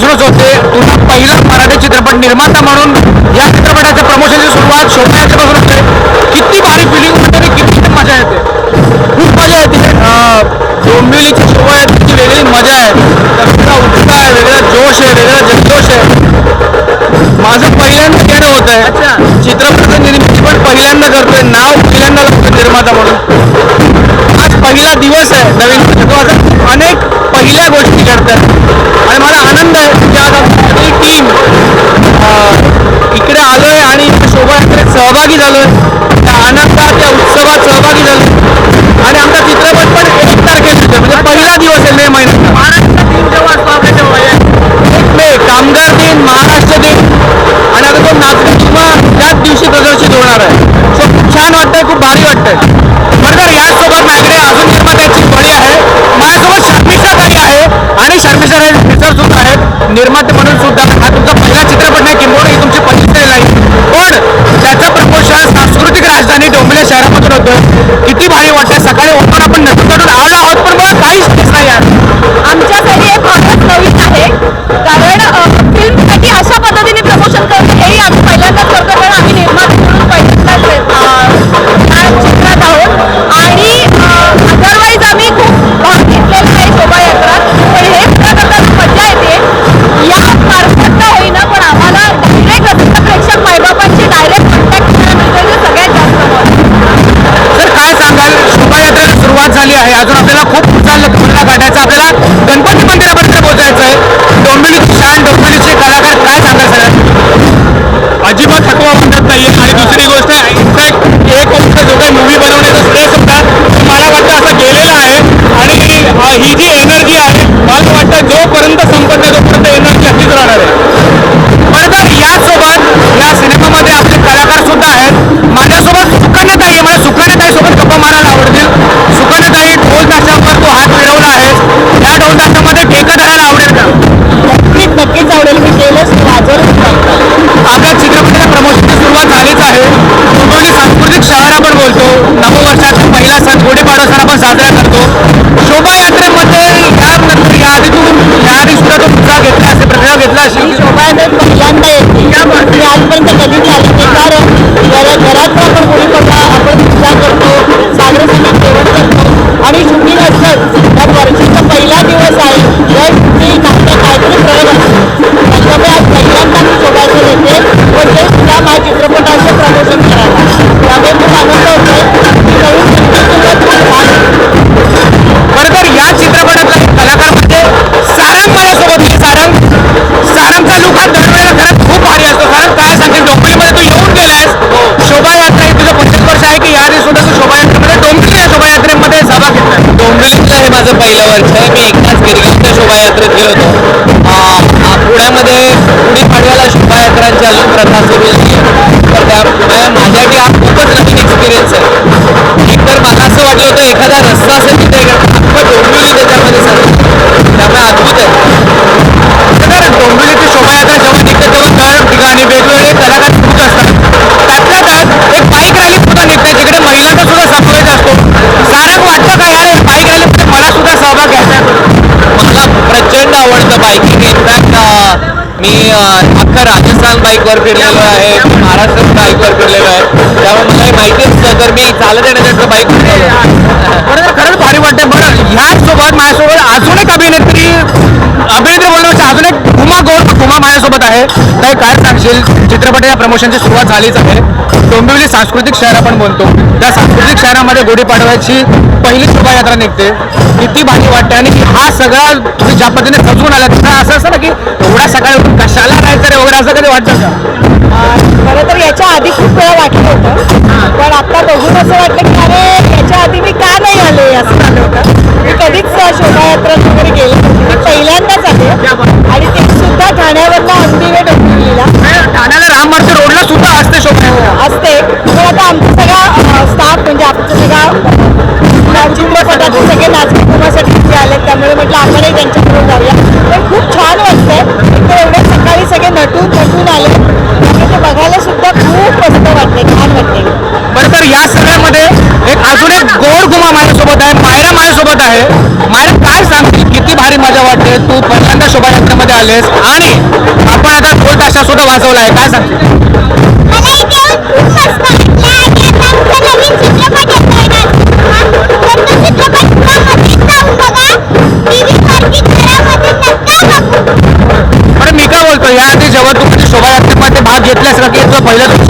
प्रश्नच होते तुम्ही पहिला मराठी चित्रपट निर्माता म्हणून या चित्रपटाच्या प्रमोशनची सुरुवात शोभा Firmate. जोपर्यंत संपर्क एकत्रित केलं होतं. पुण्यामध्ये गुढी पाडव्याला शोभायात्रांची अजून प्रथा सुरू नाही तर त्यामुळे माझ्यासाठी हा खूपच नवीन एक्सपिरियन्स आहे. एकतर मला असं वाटलं होतं एखादा रस्ता असेल बाईकिंग इनफॅक्ट मी अख्खा राजस्थान बाईकवर फिरलेलो आहे. महाराष्ट्र बाईकवर फिरलेलो आहे. त्यामुळे मला हे माहिती असतं तर मी चालत येण्यासाठी बाईक बरोबर खरंच भारी वाटतं बरं ह्यासोबत माझ्यासोबत अजून एक अभिनेत्री अभिनेत्री बोलण्यापेक्षा अजून एक सांगशील चित्रपटाच्या प्रमोशनची सुरुवात झालीच आहे. डोंबिवली सांस्कृतिक शहर आपण म्हणतो. त्या सांस्कृतिक शहरामध्ये गुढीपाडव्याची पहिली शोभायात्रा निघते. किती भारी वाटते आणि हा सगळा तुम्ही ज्या पद्धतीने सजवून आला तिथं असं असतं ना की एवढा सकाळी उठून कशाला राहायचं रे वगैरे असं कधी वाटतं का? खरं तर याच्या आधी खूप वेळा वाटलं होतं. पण आता बघून असं वाटलं की अरे आलेस. आणि आपण आता ढोल ताशा सुद्धा वाजवला आहे काय सांगते मी काय बोलतो याआधी जेव्हा तुम्ही शोभायात्रेमध्ये भाग घेतल्यास का की पहिलं